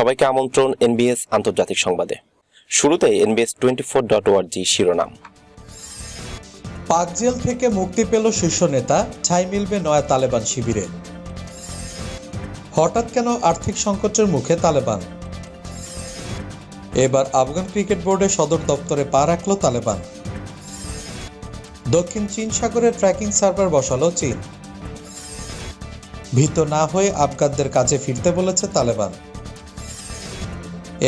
সবাইকে আমন্ত্রণ এনবিএস আন্তর্জাতিক সংবাদে। শুরুতে এনবিএস টোয়েন্টি ফোর ডট ওয়ার্জি শিরোনাম। পাক জেল থেকে মুক্তি পেল শীর্ষ নেতা ছাই মিলবে নয়া তালেবান শিবিরে। হঠাৎ কেন আর্থিক সংকটের মুখে তালেবান? এবার আফগান ক্রিকেট বোর্ডের সদর দপ্তরে পা রাখল তালেবান। দক্ষিণ চীন সাগরে ট্র্যাকিং সার্ভার বসালো চীন। ভীত না হয়ে আফগানদের কাজে ফিরতে বলেছে তালেবান।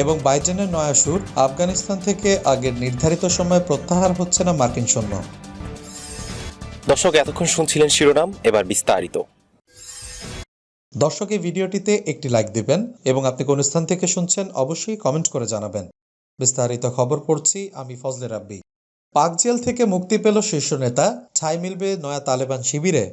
এবং বাইডেনের নয়া সুর আফগানিস্তান থেকে আগের নির্ধারিত সময়ে প্রত্যাহার হচ্ছে না মার্কিন সৈন্য। দর্শক এতক্ষণ শুনছিলেন শিরোনাম এবার বিস্তারিত। দর্শক এই ভিডিওটিতে একটি লাইক দিবেন এবং আপনি কোন স্থান থেকে শুনছেন অবশ্যই কমেন্ট করে জানাবেন। বিস্তারিত খবর পড়ছি আমি ফজলে রাব্বি। পাক জেল থেকে মুক্তি পেল শীর্ষ নেতা ছাই মিলবে নয়া তালেবান শিবিরে।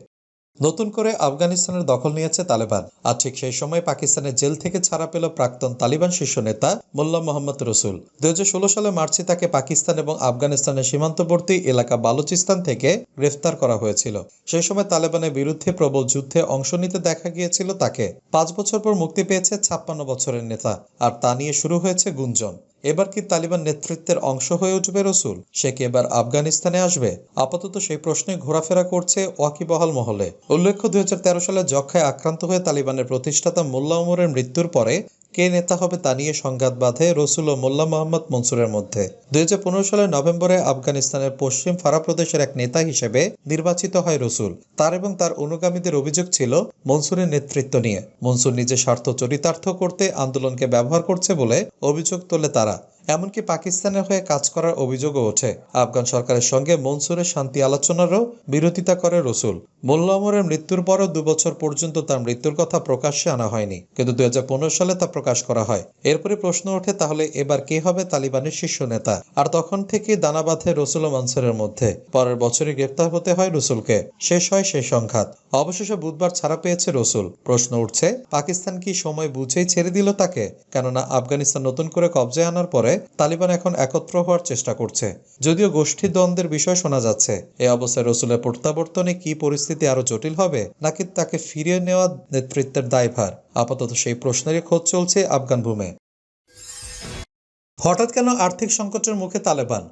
নতুন করে আফগানিস্তানের দখল নিয়েছে তালেবান। আর ঠিক সেই সময় পাকিস্তানের জেল থেকে ছাড়া পেল প্রাক্তন তালিবান শীর্ষ নেতা মোল্লা মোহাম্মদ রসুল। দুই হাজার ষোলো সালে মার্চে তাকে পাকিস্তান এবং আফগানিস্তানের সীমান্তবর্তী এলাকা বালুচিস্তান থেকে গ্রেফতার করা হয়েছিল। সেই সময় তালেবানের বিরুদ্ধে প্রবল যুদ্ধে অংশ নিতে দেখা গিয়েছিল তাকে। পাঁচ বছর পর মুক্তি পেয়েছে ছাপ্পান্ন বছরের নেতা। আর তা নিয়ে শুরু হয়েছে গুঞ্জন। এবার কি তালিবান নেতৃত্বের অংশ হয়ে উঠবে রসুল? সে কি এবার আফগানিস্তানে আসবে? আপাতত সেই প্রশ্নে ঘোরাফেরা করছে ওয়াকিবহাল মহলে। উল্লেখ্য, দুই হাজার তেরো সালে যক্ষায় আক্রান্ত হয়ে তালিবানের প্রতিষ্ঠাতা মোল্লা উমরের মৃত্যুর পরে কে নেতা হবে তা নিয়ে সংঘাত বাঁধে রসুল ও মোল্লা মোহাম্মদ মনসুরের মধ্যে। দুই হাজার পনেরো সালের নভেম্বরে আফগানিস্তানের পশ্চিম ফারা প্রদেশের এক নেতা হিসেবে নির্বাচিত হয় রসুল। তার এবং তার অনুগামীদের অভিযোগ ছিল মনসুরের নেতৃত্ব নিয়ে। মনসুর নিজের স্বার্থ চরিতার্থ করতে আন্দোলনকে ব্যবহার করছে বলে অভিযোগ তোলে তারা। এমনকি পাকিস্তানের হয়ে কাজ করার অভিযোগও ওঠে। আফগান সরকারের সঙ্গে মনসুরের শান্তি আলোচনারও বিরোধিতা করে রসুল। মোল্লা ওমরের মৃত্যুর পরও দুবছর পর্যন্ত তার মৃত্যুর কথা প্রকাশ্যে আনা হয়নি, কিন্তু দুই সালে তা প্রকাশ করা হয়। এরপরে প্রশ্ন ওঠে, তাহলে এবার কে হবে তালিবানের শীর্ষ নেতা? আর তখন থেকে দানা বাঁধে রসুল ও মনসুরের মধ্যে। পরের বছরই গ্রেপ্তার হতে হয় রসুলকে। শেষ হয় সেই সংঘাত। অবশেষে বুধবার ছাড়া পেয়েছে রসুল। প্রশ্ন উঠছে, পাকিস্তান কি সময় বুঝেই ছেড়ে দিল তাকে? কেননা আফগানিস্তান নতুন করে কবজায় আনার পরে তালিবান এখন একত্র হওয়ার চেষ্টা করছে। যদিও গোষ্ঠী দ্বন্দ্বের বিষয় শোনা যাচ্ছে। এ অবস্থায় রসুলের প্রত্যাবর্তনে কি পরিস্থিতি আরও জটিল হবে, নাকি তাকে ফিরিয়ে নেওয়া নেতৃত্বের দায়ভার? আপাতত সেই প্রশ্নেরই খোঁজ চলছে আফগান ভূমে হঠাৎ কেন আর্থিক সংকটের মুখে তালেবান?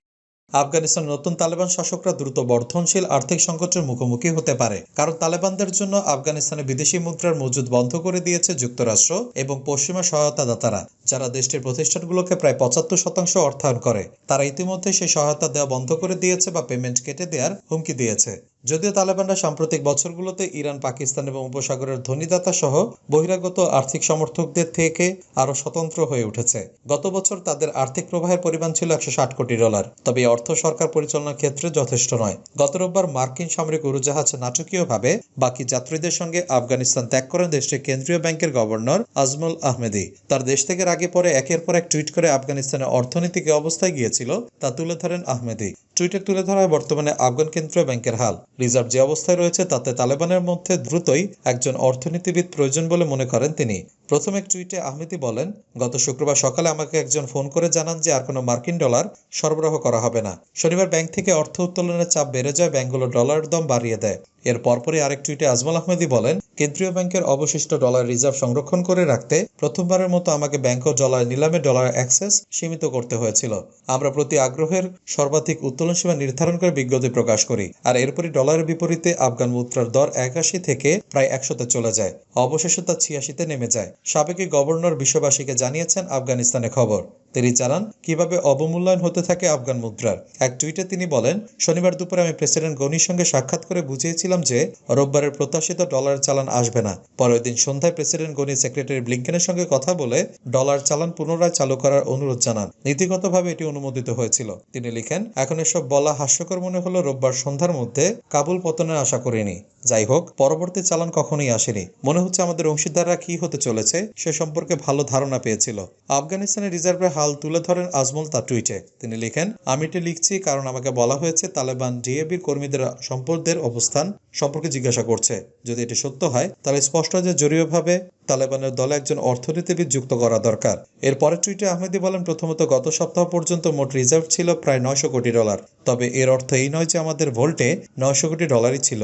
আফগানিস্তানের নতুন তালেবান শাসকরা দ্রুত বর্ধনশীল আর্থিক সংকটের মুখোমুখি হতে পারে। কারণ তালেবানদের জন্য আফগানিস্তানে বিদেশি মুদ্রার মজুদ বন্ধ করে দিয়েছে যুক্তরাষ্ট্র এবং পশ্চিমা সহায়তাদাতারা, যারা দেশটির প্রতিষ্ঠানগুলোকে প্রায় পঁচাত্তর শতাংশ অর্থায়ন করে। তারা ইতিমধ্যে সেই সহায়তা দেওয়া বন্ধ করে দিয়েছে বা পেমেন্ট কেটে দেওয়ার হুমকি দিয়েছে। যদিও তালেবানরা সাম্প্রতিক বছরগুলোতে ইরান, পাকিস্তান এবং উপসাগরের ধনীদাতা সহ বহিরাগত আর্থিক সমর্থকদের থেকে আরও স্বতন্ত্র হয়ে উঠেছে। গত বছর তাদের আর্থিক প্রবাহের পরিমাণ ছিল একশো ষাট কোটি ডলার, তবে অর্থ সরকার পরিচালনার ক্ষেত্রে যথেষ্ট নয়। গত রোববার মার্কিন সামরিক উড়োজাহাজ নাটকীয়ভাবে বাকি যাত্রীদের সঙ্গে আফগানিস্তান ত্যাগ করেন দেশটির কেন্দ্রীয় ব্যাংকের গভর্নর আজমল আহমেদি। তার দেশ থেকে আগে পরে একের পর এক টুইট করে আফগানিস্তানের অর্থনীতি কি অবস্থায় গিয়েছিল তা তুলে ধরেন আহমেদি। টুইটে তুলে ধরা হয় বর্তমানে আফগান কেন্দ্রীয় ব্যাংকের হাল। রিজার্ভ যে অবস্থায় রয়েছে তাতে তালেবানের মধ্যে দ্রুতই একজন অর্থনীতিবিদ প্রয়োজন বলে মনে করেন তিনি। প্রথম এক টুইটে আহমেদি বলেন, গত শুক্রবার সকালে আমাকে একজন ফোন করে জানান যে আর কোনো মার্কিন ডলার সরবরাহ করা হবে না। শনিবার ব্যাংক থেকে অর্থ উত্তোলনের চাপ বেড়ে যায়, ব্যাংকগুলো ডলারের দাম বাড়িয়ে দেয়। এর পরপরই আরেক টুইটে আজমল আহমেদি বলেন, কেন্দ্রীয় ব্যাংকের অবশিষ্ট ডলার রিজার্ভ সংরক্ষণ করে রাখতে প্রথমবারের মতো আমাকে ব্যাংক ও ডলার নিলামে ডলার অ্যাক্সেস সীমিত করতে হয়েছিল। আমরা প্রতি আগ্রহের সর্বাধিক উত্তোলন সীমা নির্ধারণ করে বিজ্ঞপ্তি প্রকাশ করি। আর এরপরই ডলারের বিপরীতে আফগান মুদ্রার দর একাশি থেকে প্রায় একশোতে চলে যায়। অবশেষে তা ছিয়াশিতে নেমে যায়। সাবেকি গভর্নর বিশ্ববাসীকে জানিয়েছেন আফগানিস্তানে খবর। তিনি জানান, কীভাবে অবমূল্যায়ন হতে থাকে আফগান মুদ্রার? এক টুইটে তিনি বলেন, শনিবার দুপুরে আমি প্রেসিডেন্ট গনির সঙ্গে সাক্ষাৎ করে বুঝিয়েছিলাম যে রোববারের প্রত্যাশিত ডলার চালান আসবে না। পরের দিন সন্ধ্যায় প্রেসিডেন্ট গনি সেক্রেটারি ব্লিংকেনের সঙ্গে কথা বলে ডলার চালান পুনরায় চালু করার অনুরোধ জানান। নীতিগতভাবে এটি অনুমোদিত হয়েছিল। তিনি লিখেন, এখন এসব বলা হাস্যকর মনে হলো রোববার সন্ধ্যার মধ্যে কাবুল পতনের আশা করিনি। যাই হোক, পরবর্তী চালান কখনোই আসেনি। মনে হচ্ছে আমাদের অংশীদাররা কি হতে চলেছে সে সম্পর্কে ভালো ধারণা পেয়েছিল। আফগানিস্তানের রিজার্ভের হাল তুলে ধরেন আজমল তার টুইটে। তিনি লিখেন, আমি এটি লিখছি কারণ আমাকে বলা হয়েছে তালেবান ডিএবির কর্মীদের সম্পদের অবস্থান সম্পর্কে জিজ্ঞাসা করছে। যদি এটি সত্য হয়, তাহলে স্পষ্ট যে জরুরিভাবে তালেবানের দলে একজন অর্থনীতিবিদ যুক্ত করা দরকার। এর পরের টুইটে আহমেদি বলেন, প্রথমত গত সপ্তাহ পর্যন্ত মোট রিজার্ভ ছিল প্রায় নয়শো কোটি ডলার। তবে এর অর্থ এই নয় যে আমাদের ভোল্টে নয়শো কোটি ডলারই ছিল।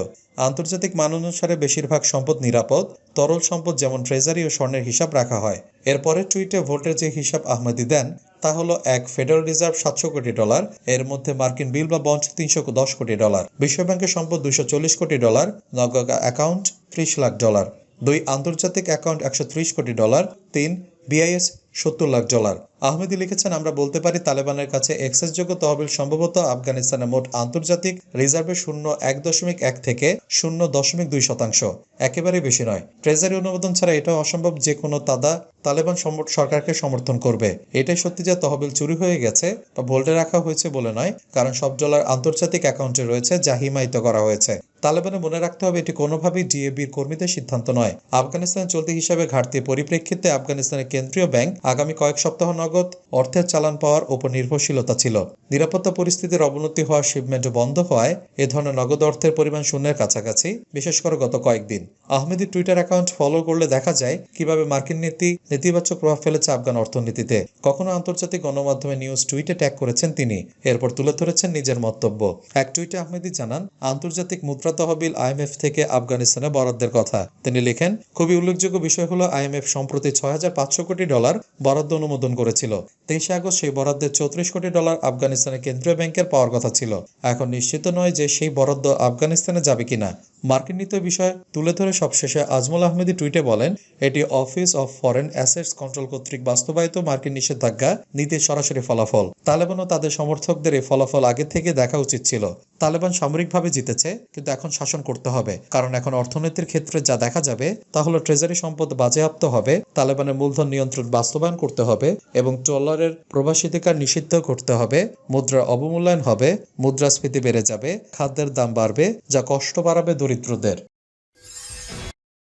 আন্তর্জাতিক মান অনুসারে বেশিরভাগ সম্পদ নিরাপদ, তরল সম্পদ যেমন ট্রেজারি ও স্বর্ণের হিসাব রাখা হয়। এর পরের টুইটে ভোল্টের যে হিসাব আহমেদি দেন, তা হলো এক ফেডারেল রিজার্ভ সাতশো কোটি ডলার, এর মধ্যে মার্কিন বিল বা বন্ড তিনশো দশ কোটি ডলার। বিশ্বব্যাংকের সম্পদ দুশো চল্লিশ কোটি ডলার, নগদ অ্যাকাউন্ট ত্রিশ লাখ ডলার। দুই আন্তর্জাতিক অ্যাকাউন্ট একশো ত্রিশ কোটি ডলার তিন বিআইএস সত্তর লাখ ডলার। আহমেদি লিখেছেন, আমরা বলতে পারি তালেবানের কাছে এক্সেসযোগ্য তহবিল সম্ভবত আফগানিস্তানের মোট আন্তর্জাতিক রিজার্ভের শূন্য এক দশমিক এক থেকে শূন্য দশমিক দুই শতাংশ। একেবারেই বেশি নয়। ট্রেজারি অনুমোদন ছাড়া এটাও অসম্ভব যে কোনো তাদা তালেবান সরকারকে সমর্থন করবে। এটাই সত্যি যে তহবিল চুরি হয়ে গেছে বা ভোল্টে রাখা হয়েছে বলে নয়, কারণ সব ডলার আন্তর্জাতিক অ্যাকাউন্টে রয়েছে যা হিমায়িত করা হয়েছে। তালেবানে মনে রাখতে হবে এটি কোনোভাবেই ডিএবির কর্মীদের সিদ্ধান্ত নয়। আফগানিস্তানের চলতি হিসাবে ঘাটতির পরিপ্রেক্ষিতে আফগানিস্তানের কেন্দ্রীয় ব্যাংক আগামী কয়েক সপ্তাহ নগদ অর্থের চালান পাওয়ার উপর নির্ভরশীলতা ছিল। নিরাপত্তা পরিস্থিতির অবনতি হওয়া শিপমেন্ট বন্ধ হওয়ায় এ ধরনের নগদ অর্থের পরিমাণ শূন্যের কাছাকাছি, বিশেষ করে গত কয়েকদিন। আহমেদি টুইটার অ্যাকাউন্ট ফলো করলে দেখা যায় কীভাবে মার্কিন নীতি নেতিবাচক প্রভাব ফেলেছে আফগান অর্থনীতিতে। কখনো আন্তর্জাতিক গণমাধ্যমে নিউজ টুইটে ট্যাগ করেছেন তিনি। এরপর তুলে ধরেছেন নিজের মন্তব্য। এক টুইটে আহমেদি জানান, আন্তর্জাতিক মুদ্রা তহবিল আইএমএফ থেকে আফগানিস্তানে বরাদ্দের কথা। তিনি লেখেন, খুবই উল্লেখযোগ্য বিষয় হলো আইএমএফ সম্প্রতি ছয় হাজার পাঁচশো কোটি ডলার বরাদ্দ অনুমোদন করেছিল। তেইশে আগস্ট সেই বরাদ্দের চৌত্রিশ কোটি ডলার আফগানিস্তানের কেন্দ্রীয় ব্যাংকের পাওয়ার কথা ছিল। এখন নিশ্চিত নয় যে সেই বরাদ্দ আফগানিস্তানে যাবে কিনা। মার্কিন নীতি বিষয় তুলে ধরে সবশেষে আজমল আহমেদি টুইটে বলেন, এটি office of foreign assets control কর্তৃক বাস্তবায়িত মার্কিন নিষেধাজ্ঞা নীতির সরাসরি ফলাফল। তালেবান ও তাদের সমর্থকদের এই ফলাফল আগে থেকে দেখা উচিত ছিল। তালেবান সামরিকভাবে জিতেছে, কিন্তু এখন শাসন করতে হবে। কারণ এখন অর্থনীতির ক্ষেত্রে যা দেখা যাবে, তা হলো ট্রেজারি সম্পদ বাজেয়াপ্ত হবে, তালেবানের মূলধন নিয়ন্ত্রণ বাস্তবায়ন করতে হবে এবং ডলারের প্রবাসিতিকার নিষিদ্ধ করতে হবে, মুদ্রার অবমূল্যায়ন হবে, মুদ্রাস্ফীতি বেড়ে যাবে, খাদ্যের দাম বাড়বে, যা কষ্ট বাড়াবে দরিদ্রদের।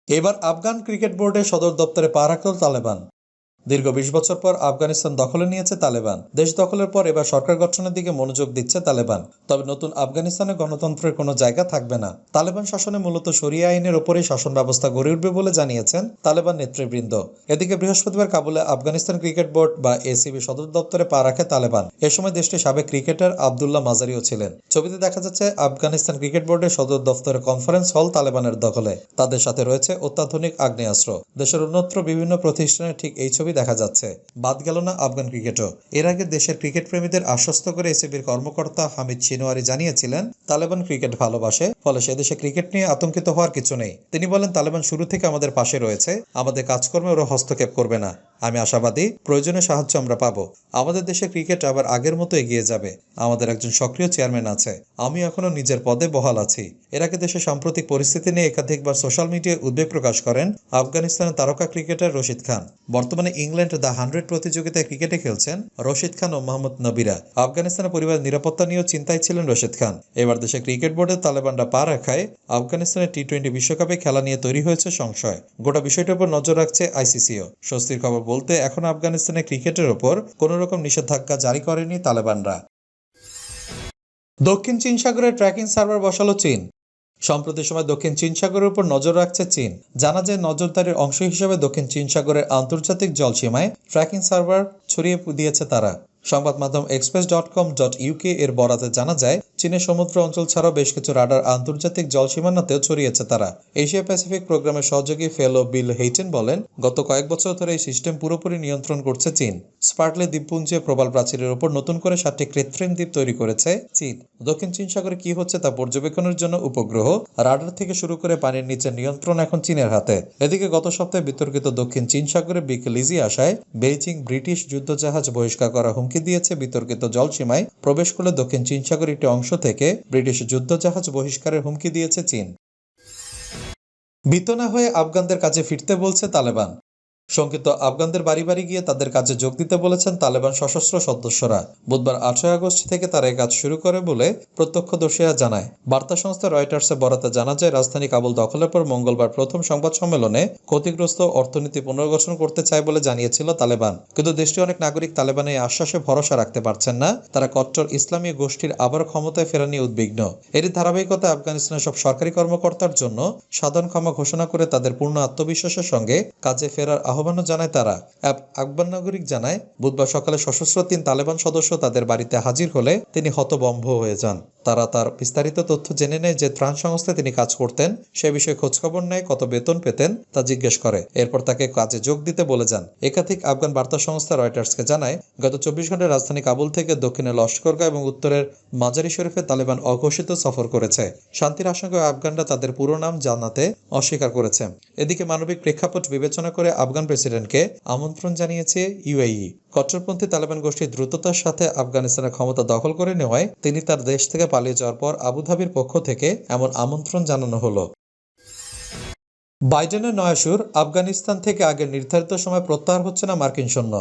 এবার আফগান ক্রিকেট বোর্ডের সদর দপ্তরে পা রাখল তালেবান। দীর্ঘ বিশ বছর পর আফগানিস্তান দখলে নিয়েছে তালেবান। দেশ দখলের পর এবার সরকার গঠনের দিকে মনোযোগ দিচ্ছে তালেবান। তবে নতুন আফগানিস্তানে গণতন্ত্রের কোনো জায়গা থাকবে না। তালেবান শাসনে মূলত শরিয়া আইনের ওপরেই শাসন ব্যবস্থা গড়ে উঠবে বলে জানিয়েছেন তালেবান নেতৃবৃন্দ। এদিকে বৃহস্পতিবার কাবুলে আফগানিস্তান ক্রিকেট বোর্ড বা এসিবি সদর দপ্তরে পা রাখে তালেবান। এ সময় দেশটির সাবেক ক্রিকেটার আবদুল্লাহ মাজারিও ছিলেন। ছবিতে দেখা যাচ্ছে আফগানিস্তান ক্রিকেট বোর্ডের সদর দপ্তরের কনফারেন্স হল তালেবানের দখলে। তাদের সাথে রয়েছে অত্যাধুনিক আগ্নেয়াস্ত্র। দেশের অন্যত্র বিভিন্ন প্রতিষ্ঠানে ঠিক এই ছবি দেখা যাচ্ছে। বাদ গেল না আফগান ক্রিকেটও। এর আগে দেশের ক্রিকেট প্রেমীদের আশ্বস্ত করে এসিবির কর্মকর্তা হামিদ চিনোয়ারি জানিয়েছিলেন, তালেবান ক্রিকেট ভালোবাসে, ফলে সে দেশে ক্রিকেট নিয়ে আতঙ্কিত হওয়ার কিছু নেই। তিনি বলেন, তালেবান শুরু থেকে আমাদের পাশে রয়েছে, আমাদের কাজকর্মে ওরা হস্তক্ষেপ করবে না। আমি আশাবাদী, প্রয়োজনে সাহায্য আমরা পাবো। আমাদের দেশে ক্রিকেট আবার আগের মতো এগিয়ে যাবে। আমাদের একজন সক্রিয় চেয়ারম্যান আছে। আমি এখনও নিজের পদে বহাল আছি। এর আগে দেশের সাম্প্রতিক পরিস্থিতি নিয়ে একাধিকবার সোশ্যাল মিডিয়ায় উদ্বেগ প্রকাশ করেন আফগানিস্তানের তারকা ক্রিকেটার রশিদ খান। বর্তমানে ইংল্যান্ড দ্য হান্ড্রেড প্রতিযোগিতায় ক্রিকেটে খেলছেন রশিদ খান ও মোহাম্মদ নবিরা। আফগানিস্তানের পরিবারের নিরাপত্তা নিয়েও চিন্তায় ছিলেন রশিদ খান। এবার দেশে ক্রিকেট বোর্ডের তালেবানরা পা রাখায় আফগানিস্তানের টি টোয়েন্টি বিশ্বকাপে খেলা নিয়ে তৈরি হয়েছে সংশয়। গোটা বিষয়টার উপর নজর রাখছে আইসিসিও। স্বস্তির খবর বলতে এখন আফগানিস্তানের ক্রিকেটের ওপর কোনো রকম নিষেধাজ্ঞা জারি করেনি তালেবানরা। দক্ষিণ চীন সাগরে ট্র্যাকিং সার্ভার বসালো চীন। সম্প্রতি সময় দক্ষিণ চীন সাগরের উপর নজর রাখছে চীন। জানা যায়, নজরদারির অংশ হিসেবে দক্ষিণ চীন সাগরের আন্তর্জাতিক জলসীমায় ট্র্যাকিং সার্ভার ছড়িয়ে দিয়েছে তারা। সংবাদ মাধ্যম Express dot com dot UK এর বরাতে জানা যায়, চীনের সমুদ্র অঞ্চল ছাড়াও বেশ কিছু রাডার আন্তর্জাতিক জলসীমানাতেও ছড়িয়েছে তারা। এশিয়া প্যাসিফিক প্রোগ্রামের সহযোগী ফেলো বিল হেইটেন বলেন, গত কয়েক বছর ধরে এই সিস্টেম পুরোপুরি নিয়ন্ত্রণ করছে চীন। স্পার্টলে দ্বীপপুঞ্জে প্রবাল প্রাচীরের উপর নতুন করে সাতটি কৃত্রিম দ্বীপ তৈরি করেছে চীন। দক্ষিণ চীন সাগরে কি হচ্ছে তা পর্যবেক্ষণের জন্য উপগ্রহ, রাডার থেকে শুরু করে পানির নিচে নিয়ন্ত্রণ এখন চীনের হাতে। এদিকে গত সপ্তাহে বিতর্কিত দক্ষিণ চীন সাগরে বিক লিজি আসায়, বেইজিং ব্রিটিশ যুদ্ধজাহাজ বহিষ্কার করা হুমকি দিয়েছে বিতর্কিত জলসীমায় প্রবেশ করলে দক্ষিণ চীন সাগরের একটি অংশ থেকে ব্রিটিশ যুদ্ধজাহাজ বহিষ্কারের হুমকি দিয়েছে চীন। বিতনা হয়ে আফগানদের কাছে ফিরতে বলছে তালেবান। শঙ্কিত আফগানদের বাড়ি বাড়ি গিয়ে তাদের কাজে যোগ দিতে বলেছেন তালেবান সশস্ত্র সদস্যরা। বুধবার আঠারোই আগস্ট থেকে তারা কাজ শুরু করে বলে প্রত্যক্ষদর্শীরা জানায়। বার্তা সংস্থা রয়টার্সে বরাতে জানা যায়, রাজধানী কাবুল দখলের পর মঙ্গলবার প্রথম সংবাদ সম্মেলনে ক্ষতিগ্রস্ত অর্থনীতি পুনর্গঠন করতে চায় বলে জানিয়েছিল তালেবান। কিন্তু দেশটির অনেক নাগরিক তালেবানের আশ্বাসে ভরসা রাখতে পারছেন না। তারা কট্টর ইসলামী গোষ্ঠীর আবার ক্ষমতায় ফেরা নিয়ে উদ্বিগ্ন। এরই ধারাবাহিকতা আফগানিস্তানের সব সরকারি কর্মকর্তার জন্য সাধারণ ক্ষমা ঘোষণা করে তাদের পূর্ণ আত্মবিশ্বাসের সঙ্গে কাজে ফেরার আহ্বানও জানায় তারা। আফগান নাগরিক জানায়, বুধবার সকালে সশস্ত্র তিন তালেবান সদস্য তাদের বাড়িতে হাজির হলে তিনি হতবম্ব হয়ে যান। তারা তার বিস্তারিত তথ্য জেনে নেয় যে ত্রাণ সংস্থায় তিনি কাজ করতেন, সে বিষয়ে খোঁজখবর নেয়, কত বেতন পেতেন তা জিজ্ঞেস করে। এরপর তাকে কাজে যোগ দিতে বলে যান। একাধিক আফগান বার্তা সংস্থা রয়টার্সকে জানায়, গত চব্বিশ ঘন্টায় রাজধানী কাবুল থেকে দক্ষিণে লস্করগা এবং উত্তরের মাজারি শরীফে তালেবান অঘোষিত সফর করেছে। শান্তির আশঙ্কায় আফগানরা তাদের পুরো নাম জানাতে অস্বীকার করেছে। এদিকে মানবিক প্রেক্ষাপট বিবেচনা করে আফগান প্রেসিডেন্টকে আমন্ত্রণ জানিয়েছে ইউএই। কট্টরপন্থী তালেবান গোষ্ঠী দ্রুততার সাথে আফগানিস্তানের ক্ষমতা দখল করে নেওয়ায় তিনি তার দেশ থেকে পালিয়ে যাওয়ার পর আবুধাবির পক্ষ থেকে এমন আমন্ত্রণ জানানো হলো। বাইডেনের নয়াসুর আফগানিস্তান থেকে আগের নির্ধারিত সময় প্রত্যাহার হচ্ছে না মার্কিন সৈন্য।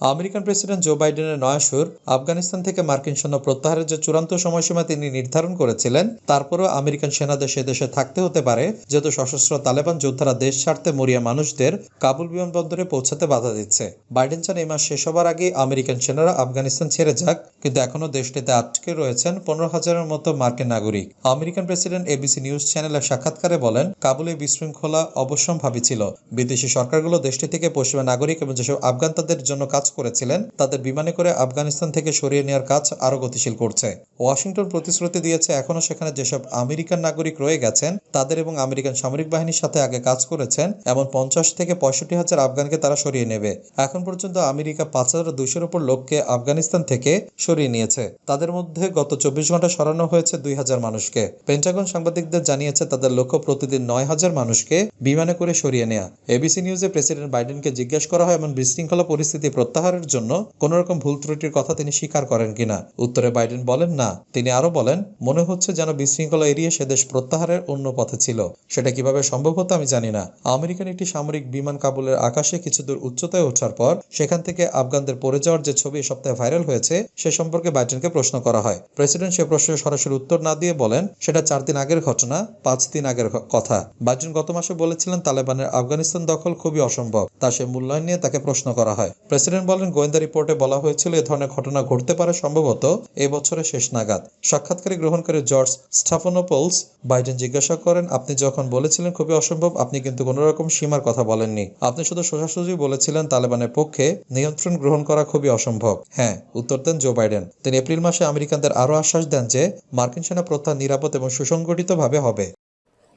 আমেরিকান প্রেসিডেন্ট জো বাইডেনের নয়া সুর, আফগানিস্তান থেকে মার্কিন সৈন্য প্রত্যাহারের যে চূড়ান্ত সময়সীমা তিনি নির্ধারণ করেছিলেন, তারপরেও আমেরিকান সেনাদের সে দেশে থাকতে হতে পারে, যেহেতু সশস্ত্র তালেবান যোদ্ধারা দেশ ছাড়তে মরিয়া মানুষদের কাবুল বিমানবন্দরে পৌঁছাতে বাধা দিচ্ছে। বাইডেন চান এই মাস শেষ হবার আগে আমেরিকান সেনারা আফগানিস্তান ছেড়ে যাক, কিন্তু এখনও দেশটিতে আটকে রয়েছেন পনেরো হাজারের মতো মার্কিন নাগরিক। আমেরিকান প্রেসিডেন্ট এবিসি নিউজ চ্যানেলের সাক্ষাৎকারে বলেন, কাবুলে বিশৃঙ্খলা অবশ্যম্ভাবী ছিল। বিদেশি সরকারগুলো দেশটি থেকে পশ্চিমা নাগরিক এবং যেসব আফগান তাদের জন্য কাজ করেছিলেন, তাদের বিমানে করে আফগানিস্তান থেকে সরিয়ে নেওয়ার কাজ আরও গতিশীল করছে। ওয়াশিংটন প্রতিশ্রুতি দিয়েছে এখনও সেখানে যেসব আমেরিকান নাগরিক রয়ে গেছেন, তাদের এবং আমেরিকান সামরিক বাহিনীর সাথে আগে কাজ করেছেন, এমন পঞ্চাশ থেকে পঁয়ষট্টি হাজার আফগানকে তারা সরিয়ে নেবে। এখন পর্যন্ত আমেরিকা পাঁচ হাজার দুইশোর উপর লোককে আফগানিস্তান থেকে সরিয়ে নিয়েছে। তাদের মধ্যে গত চব্বিশ ঘণ্টা সরানো হয়েছে দুই হাজার মানুষকে। পেন্টাগন সাংবাদিকদের জানিয়েছে, তাদের লক্ষ্য প্রতিদিন নয় হাজার মানুষকে বিমানে করে সরিয়ে নেওয়া এবিসি নিউজে প্রেসিডেন্ট বাইডেনকে জিজ্ঞেস করা হয়, এমন বিশৃঙ্খলা পরিস্থিতি প্রত্যাহারের জন্য কোন রকম ভুল ত্রুটির কথা তিনি স্বীকার করেন কিনা? উত্তরে বাইডেন বলেন, না। তিনি আরও বলেন, মনে হচ্ছে যেন বিশৃঙ্খলা এড়িয়ে সে দেশ প্রত্যাহারের অন্য পথে ছিল। সেটা কীভাবে সম্ভব হতো আমি জানি না। আমেরিকান একটি সামরিক বিমান কাবুলের আকাশে কিছু দূর উচ্চতায় ওঠার পর সেখান থেকে আফগানদের পড়ে যাওয়ার যে ছবি সপ্তাহে ভাইরাল হয়েছে, সে সম্পর্কে বাইডেনকে প্রশ্ন করা হয়। প্রেসিডেন্ট সে প্রশ্নের সরাসরি উত্তর না দিয়ে বলেন, সেটা চার দিন আগের ঘটনা, পাঁচ দিন আগের কথা। বাইডেন গত মাসে বলেছিলেন, তালেবানের আফগানিস্তান দখল খুবই অসম্ভব। তা সে মূল্যায়ন নিয়ে তাকে প্রশ্ন করা হয়। প্রেসিডেন্ট বলেন, গোয়েন্দা রিপোর্টে বলা হয়েছিল এ ধরনের ঘটনা ঘটতে পারে সম্ভবত এ বছরের শেষ নাগাদ। সাক্ষাৎকারে গ্রহণকারী জর্জ স্টাফনোপোলস বাইডেন জিজ্ঞাসা করেন, আপনি যখন বলেছিলেন খুবই অসম্ভব, আপনি কিন্তু কোনো রকম সীমার কথা বলেননি। আপনি শুধু সোজাসুজি বলেছিলেন তালেবানের পক্ষে নিয়ন্ত্রণ গ্রহণ করা খুবই অসম্ভব। হ্যাঁ উত্তর দেন জো বাইডেন। তিনি এপ্রিল মাসে আমেরিকানদের আরও আশ্বাস দেন যে মার্কিন সেনা প্রত্যাহার নিরাপদ এবং সুসংগঠিতভাবে হবে।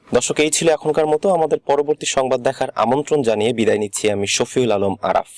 দর্শক, এই ছিল এখনকার মতো। আমাদের পরবর্তী সংবাদ দেখার আমন্ত্রণ জানিয়ে বিদায় নিচ্ছি আমি শফিউল আলম আরাফ।